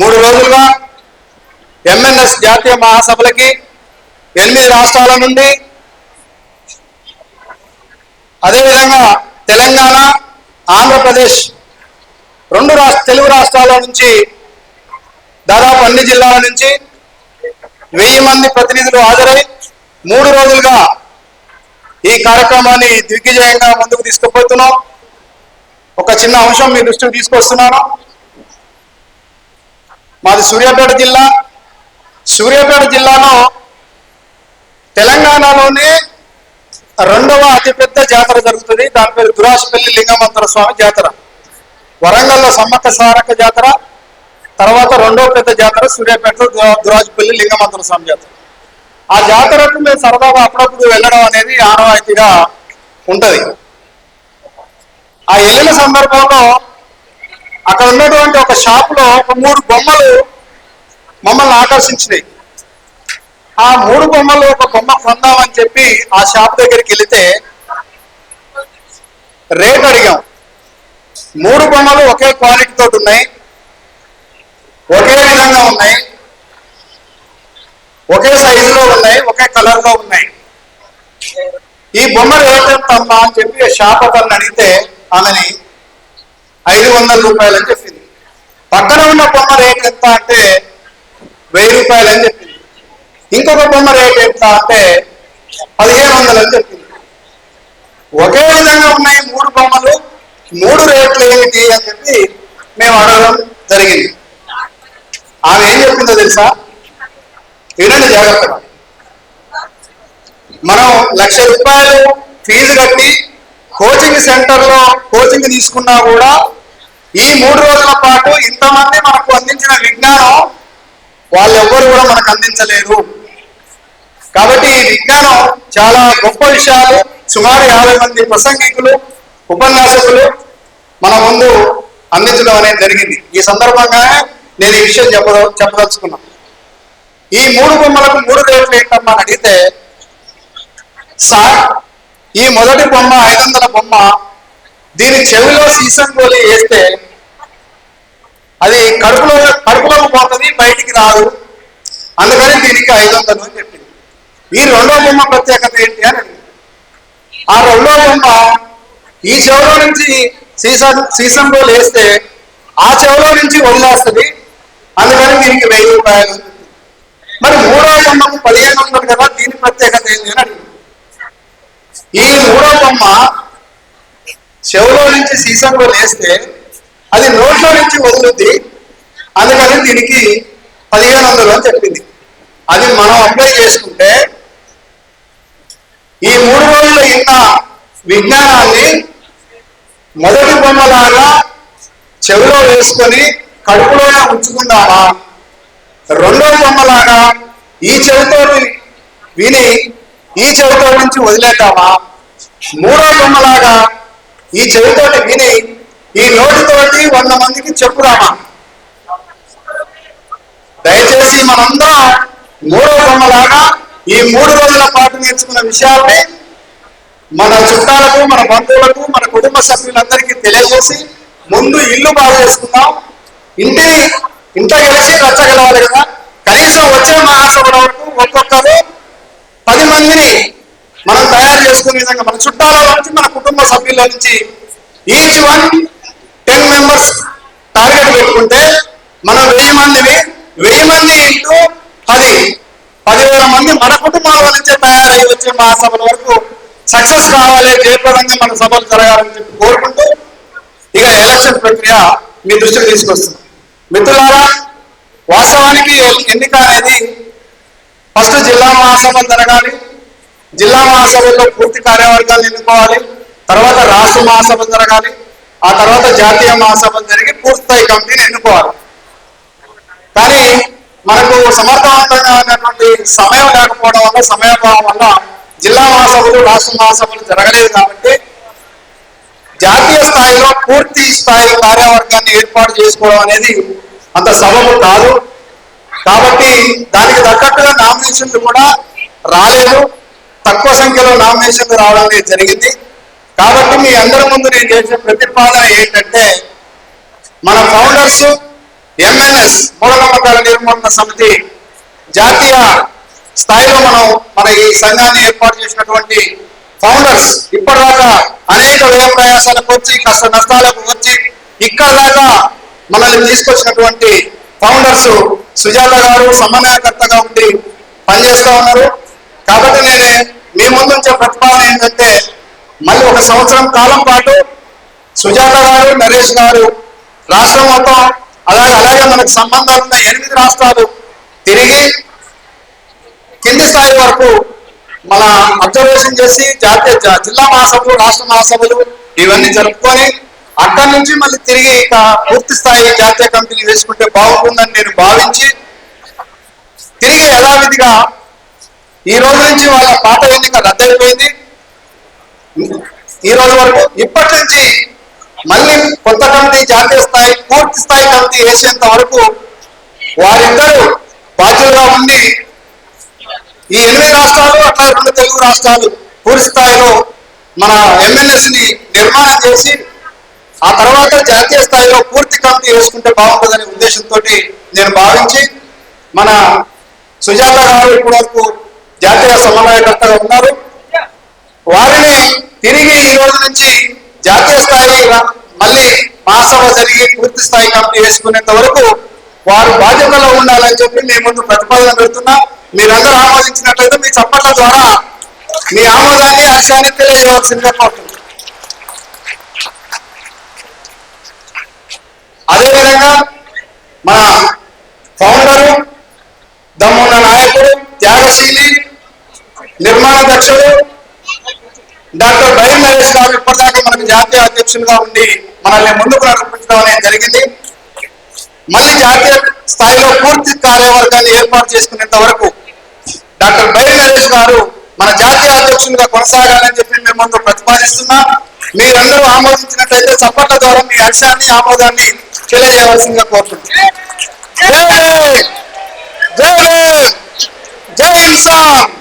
మూడు రోజులుగా ఎంఎన్ఎస్ జాతీయ మహాసభలకి ఎనిమిది రాష్ట్రాల నుండి అదేవిధంగా తెలంగాణ ఆంధ్రప్రదేశ్ రెండు రాష్ట్ర తెలుగు రాష్ట్రాల నుంచి దాదాపు అన్ని జిల్లాల నుంచి వెయ్యి మంది ప్రతినిధులు హాజరై మూడు రోజులుగా ఈ కార్యక్రమాన్ని దిగ్విజయంగా ముందుకు తీసుకుపోతున్నాం. ఒక చిన్న అంశం మీ దృష్టికి తీసుకొస్తున్నాను. మాది సూర్యాపేట జిల్లా. సూర్యాపేట జిల్లాలో తెలంగాణలోనే రెండవ అతిపెద్ద జాతర జరుగుతుంది. దాని పేరు దురాసుపల్లి లింగమంతర స్వామి జాతర. వరంగల్లో సమ్మక్క సారక జాతర తర్వాత రెండవ పెద్ద జాతర సూర్యాపేటలో దురాజుపల్లి లింగమంతర స్వామి జాతర. ఆ జాతరకు మేము సరదాగా అప్పుడప్పుడు వెళ్ళడం అనేది ఆనవాయితీగా ఉంటుంది. ఆ వెళ్ళిన సందర్భంలో అక్కడ ఉన్నటువంటి ఒక షాప్లో ఒక మూడు బొమ్మలు మమ్మల్ని ఆకర్షించినాయి. ఆ మూడు బొమ్మలు ఒక బొమ్మ కొందామని చెప్పి ఆ షాప్ దగ్గరికి వెళితే రేట్ అడిగాం. మూడు బొమ్మలు ఒకే క్వాలిటీ తోటి ఉన్నాయి ఒకే విధంగా ఉన్నాయి ఒకే సైజులో ఉన్నాయి ఒకే కలర్లో ఉన్నాయి. ఈ బొమ్మలు రేట్ ఎంత అమ్మా అని చెప్పి షాప్ అతను అడిగితే ఆమెని ఐదు వందల రూపాయలు అని చెప్పింది. పక్కన ఉన్న బొమ్మ రేట్ ఎంత అంటే వెయ్యి రూపాయలు అని చెప్పింది. ఇంకొక బొమ్మ రేట్ ఎంత అంటే పదిహేను వందలు అని చెప్పింది. ఒకే విధంగా ఉన్నాయి మూడు బొమ్మలు. మూడు రేట్లు ఏమిటి అని చెప్పి మేము అడగడం జరిగింది. ఆమె ఏం చెప్పిందో తెలుసా? వినండి జాగ్రత్తగా. మనం లక్ష రూపాయలు ఫీజు కట్టి కోచింగ్ సెంటర్లో కోచింగ్ తీసుకున్నా కూడా ఈ మూడు రోజుల పాటు ఇంతమంది మనకు అందించిన విజ్ఞానం వాళ్ళెవ్వరు కూడా మనకు అందించలేరు. కాబట్టి ఈ విజ్ఞానం చాలా గొప్ప విషయాలు. సుమారు యాభై మంది ప్రసంగికులు ఉపన్యాసకులు మన ముందు అందించడం అనేది జరిగింది. ఈ సందర్భంగానే నేను ఈ విషయం చెప్ప చెప్పదలుచుకున్నా. ఈ మూడు బొమ్మలకు మూడు రేట్లు ఏంటమ్మా అని అడిగితే సార్ ఈ మొదటి బొమ్మ ఐదు వందల బొమ్మ దీని చెవిలో సీసం గోళీ వేస్తే అది కడుపులో కడుపులోకి పోతుంది బయటికి రాదు. అందుకని దీనికి ఐదు వందలు అని చెప్పింది. ఈ రెండో బొమ్మ ప్రత్యేకత ఏంటి అని ఆ రెండో బొమ్మ ఈ చెవిలో నుంచి సీసం సీసం గోలు వేస్తే ఆ చెవిలో నుంచి వదిలేస్తుంది. అందుకని దీనికి వెయ్యి రూపాయలు మరి మూడో బొమ్మకు పదిహేను వందలు కదా దీని ప్రత్యేకత ఏంటి అని ఈ మూడో బొమ్మ చెవులో నుంచి సీసంలో వేస్తే అది నోట్లో నుంచి వదులుద్ది. అందుకని దీనికి పదిహేను వందలు అని చెప్పింది. అది మనం అప్లై చేసుకుంటే ఈ మూడు రోజులు ఇన్న విజ్ఞానాన్ని మొదటి బొమ్మలాగా చెవిలో వేసుకొని కడుపులోనే ఉంచుకుందామా? రెండో బొమ్మలాగా ఈ చెవితో విని ఈ చెవితో నుంచి వదిలేద్దామా? మూడో బొమ్మలాగా ఈ చెవితోటి విని ఈ నోటితోటి వంద మందికి చెప్పురామా దయచేసి మనందరం మూడో బొమ్మలాగా ఈ మూడు రోజుల పాటు నేర్చుకున్న విషయాల్ని మన చుట్టాలకు మన బంధువులకు మన కుటుంబ సభ్యులందరికీ తెలియజేసి ముందు ఇల్లు బాగు చేసుకుందాం. ఇంటిని ఇంత కలిసి రచ్చగలవాలి కదా. కనీసం వచ్చే మహాసభల వరకు ఒక్కొక్కరు పది మందిని మనం తయారు చేసుకునే విధంగా మన చుట్టాల నుంచి మన కుటుంబ సభ్యుల నుంచి each one ten members target పెట్టుకుంటే మనం వెయ్యి మందిని వెయ్యి మంది ఇంటూ పది పదివేల మంది మన కుటుంబాల నుంచే తయారై వచ్చే మహాసభల వరకు సక్సెస్ కావాలి జయప్రదంగా మన సభలు జరగాలని చెప్పి కోరుకుంటూ ఇక ఎలక్షన్ ప్రక్రియ మీ దృష్టికి తీసుకొస్తుంది మిత్రులారా వాస్తవానికి ఎన్నిక అనేది ఫస్ట్ జిల్లా మహాసభలు జరగాలి. జిల్లా మహాసభల్లో పూర్తి కార్యవర్గాలు ఎన్నుకోవాలి తర్వాత రాష్ట్ర మహాసభ జరగాలి ఆ తర్వాత జాతీయ మహాసభ జరిగి పూర్తి కమిటీని ఎన్నుకోవాలి. కానీ మనకు సమర్థవంతంగా ఉన్నటువంటి సమయం లేకపోవడం వల్ల సమయభావం వల్ల జిల్లా మహాసభలు రాష్ట్ర మహాసభలు జరగలేదు కాబట్టి జాతీయ స్థాయిలో పూర్తి స్థాయి కార్యవర్గాన్ని ఏర్పాటు చేసుకోవడం అనేది అంత సబబు కాదు. కాబట్టి దానికి తగ్గట్టుగా నామినేషన్లు కూడా రాలేదు. తక్కువ సంఖ్యలో నామినేషన్లు రావడం అనేది జరిగింది. కాబట్టి మీ అందరి ముందు నేను చేసే ప్రతిపాదన ఏంటంటే మన ఫౌండర్స్ ఎంఎన్ఎస్ మూఢనమ్మకాల నిర్మూలన సమితి జాతీయ స్థాయిలో మనం మన ఈ సంఘాన్ని ఏర్పాటు చేసినటువంటి ఫౌండర్స్ ఇప్పటిదాకా అనేక వ్యయ ప్రయాసాలకు వచ్చి కష్ట నష్టాలకు వచ్చి ఇక్కడ దాకా మనల్ని తీసుకొచ్చినటువంటి ఫౌండర్స్ సుజాత గారు సమన్వయకర్తగా ఉండి పనిచేస్తా ఉన్నారు. కాబట్టి నేను మీ ముందు ఉంచే ప్రతిపాదన ఏంటంటే మళ్ళీ ఒక సంవత్సరం కాలం పాటు సుజాత గారు నరేష్ గారు రాష్ట్రం మొత్తం అలాగే అలాగే మనకు సంబంధాలు ఉన్న ఎనిమిది రాష్ట్రాలు తిరిగి కింది స్థాయి వరకు మన అబ్జర్వేషన్ చేసి జాతీయ జిల్లా మహాసభలు రాష్ట్ర మహాసభలు ఇవన్నీ జరుపుకొని అక్కడి నుంచి మళ్ళీ తిరిగి ఇక పూర్తి స్థాయి జాతీయ కమిటీని వేసుకుంటే బాగుంటుందని నేను భావించి తిరిగి యథావిధిగా ఈ రోజు నుంచి వాళ్ళ పాత ఎన్నిక రద్దయిపోయింది. ఈ రోజు వరకు ఇప్పటి నుంచి మళ్ళీ కొత్త కమిటీ జాతీయ స్థాయి పూర్తి స్థాయి కమిటీ వేసేంత వరకు వారిద్దరూ బాధ్యులుగా ఉండి ఈ ఎనిమిది రాష్ట్రాలు అట్లా రెండు తెలుగు రాష్ట్రాలు పూర్తి స్థాయిలో మన ఎమ్మెల్యేస్ని నిర్మాణం చేసి ఆ తర్వాత జాతీయ స్థాయిలో పూర్తి కమిటీ వేసుకుంటే బాగుంటుందనే ఉద్దేశంతో నేను భావించి మన సుజాత గారు ఇప్పటి వరకు జాతీయ సమన్వయకర్తగా ఉన్నారు. వారిని తిరిగి ఈ రోజు నుంచి జాతీయ స్థాయి మళ్ళీ మహాసభ జరిగి పూర్తి స్థాయి కమిటీ వేసుకునేంత వరకు వారు బాధ్యతలో ఉండాలని చెప్పి మీ ముందు ప్రతిపాదన పెడుతున్నా. మీరందరూ ఆమోదించినట్లయితే మీ చప్పట్ల ద్వారా మీ ఆమోదాన్ని హర్షాన్ని తెలియజేయవలసిందిగా కోరుతున్నాను. అదేవిధంగా మన ఫౌండరు దమ్మున్న నాయకుడు త్యాగశీలి నిర్మాణ దక్షుడు డాక్టర్ బైర్ నరేష్ గారు ఇప్పటిదాకా మనకు జాతీయ అధ్యక్షులుగా ఉండి మనల్ని ముందుకు నడిపించడం అనేది జరిగింది. మళ్ళీ జాతీయ స్థాయిలో పూర్తి కార్యవర్గాన్ని ఏర్పాటు చేసుకునేంత వరకు డాక్టర్ బైర్ నరేష్ గారు మన జాతీయ అధ్యక్షులుగా కొనసాగాలని చెప్పి మేము ముందు ప్రతిపాదిస్తున్నాం. మీరందరూ ఆమోదించినట్లయితే చప్పట్ల ద్వారా మీ హర్షాన్ని ఆమోదాన్ని తెలియజేయవలసిందిగా కోరుతున్నాం జై జై జై జై ఇన్సాన్